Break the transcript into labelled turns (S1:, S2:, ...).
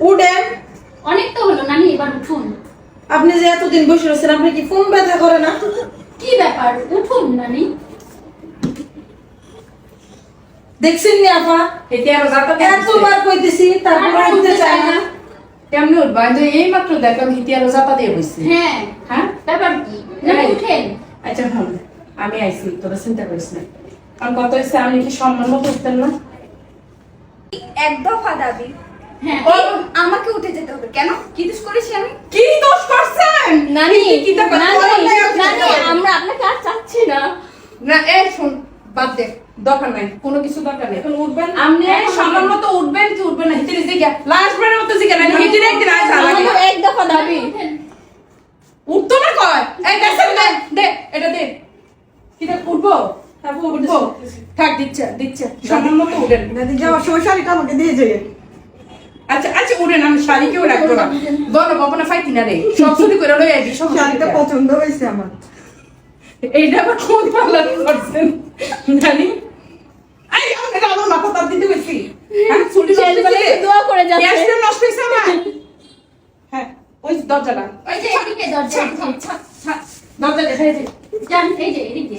S1: উঠেন
S2: অনেক তো হলো নানি এবার উঠুন।
S1: আপনি যে এতদিন বসে রয়েছেন আপনি কি ফোন ব্যথা করে না?
S2: কি ব্যাপার? উঠুন নানি।
S1: দেখছেন নি আপা?
S3: এতে আরও যাতা
S1: এতবার কইতেছি তারপর
S2: তারপর
S1: উঠতে চায় না।
S3: কেমনি উঠবা? যে এই মাত্র দেখলাম হিতি আরও যাতা দিয়ে বসছে
S2: হ্যাঁ।
S3: হ্যাঁ?
S2: ব্যাপার কি? নানি উঠেন।
S3: আচ্ছা হন আমি আইছি তোরা চিন্তা করিস না। কারণ কত হয়েছে আমি কি সম্মান মতো উঠতেন না?
S4: এক দফা দাবি
S2: হ্যাঁ
S4: আমাকে উঠে যেতে হবে। কেন? কি দোষ করেছি আমি?
S3: কি দোষ করছেন?
S2: নানি
S3: কি-
S2: নানি আমরা আপনাকে আর চাচ্ছি না।
S3: না এই শুন বাদ দে দরকার নাই কোনো কিছু দরকার নেই।
S1: এখন উঠবেন
S3: আপনি সম্মান মতো উঠবেন কি উঠবেন না হিতির জিজ্ঞা লাস্ট বারের মতো জিজ্ঞা না হিতির একদিন আয় জানা
S2: আমার এক দফা দাবি।
S3: উঠতো না কয়? এই দেখছেন দে দে এটা দে। কি দেখ উঠবো?
S1: আপু
S3: উঠবো। থাক দিচ্ছে দিচ্ছে। সম্মান মতো উঠেন।
S5: দাদি যাওয়ার সময় শাড়িটা আমাকে দিয়ে যাই
S3: আচ্ছা আচ্ছা উঠেন আমি শাড়ি কেউ রাখব না। বলো বাবা ফাইতি না রে? সব ছুটি করে লই আইবি সব
S5: শাড়িটা পছন্দ হয়েছে আমার।
S3: এইটা আবার কোন পার্লার করছেন জানি আই আমাকে আমার মাথা তাপ দিতে গেছি হ্যাঁ ছুটি নষ্ট করে
S2: দোয়া করে যাচ্ছে।
S3: গ্যাসটা নষ্ট হয়েছে আমার। হ্যাঁ ওই দরজাটা।
S2: ওই যে এদিকে দরজা
S3: দরজা দেখাই দে।
S2: এই যে এদিকে।